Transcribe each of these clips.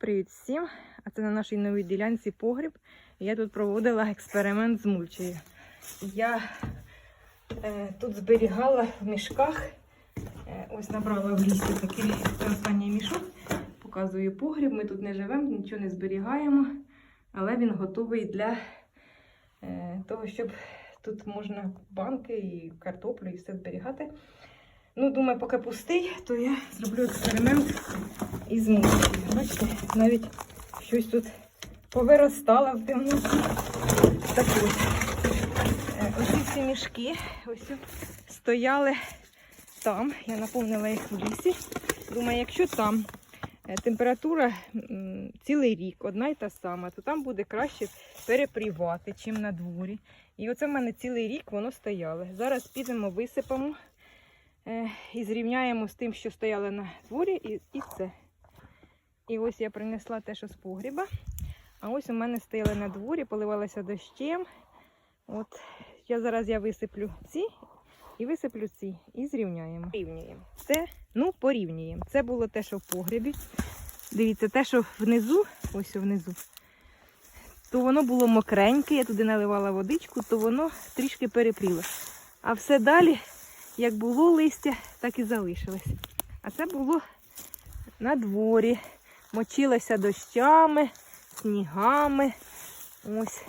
Привіт всім! А це на нашій новій ділянці погріб. Я тут проводила експеримент з мульчею. Я е, тут зберігала в мішках. Е, ось набрала в лісі такий останній мішок. Показую погріб. Ми тут не живемо, нічого не зберігаємо, але він готовий для е, того, щоб тут можна банки і картоплю і все зберігати. Ну, думаю, поки пустий, то я зроблю експеримент із мульчею. Бачите, навіть щось тут повиростало в темноті. Так ось. Е, Оці всі мішки ось стояли там. Я наповнила їх в лісі. Думаю, якщо там е, температура цілий рік одна й та сама, то там буде краще перепрівати, чим на дворі. І оце в мене цілий рік воно стояло. Зараз підемо, висипемо е, і зрівняємо з тим, що стояло на дворі, і, і це. І ось я принесла те, що з погріба. А ось у мене стояли на дворі, поливалися дощем. От я зараз я висиплю ці і висиплю ці і зрівняємо. Порівнюємо. Це, ну, порівнюємо. Це було те, що в погребі. Дивіться, те, що внизу, ось внизу, то воно було мокреньке, я туди наливала водичку, то воно трішки перепріло. А все далі, як було листя, так і залишилось. А це було на дворі. Мочилося дощами, снігами. Ось.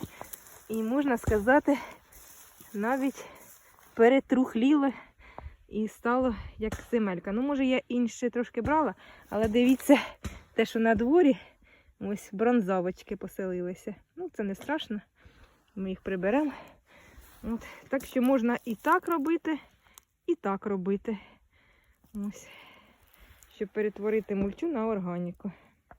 І можна сказати, навіть перетрухліло і стало як земелька. Ну, може, я інше трошки брала, але дивіться, те, що на дворі, ось бронзавочки поселилися. Ну, це не страшно. Ми їх приберемо. От. Так що можна і так робити, і так робити. Ось. Щоб перетворити мульчу на органіку.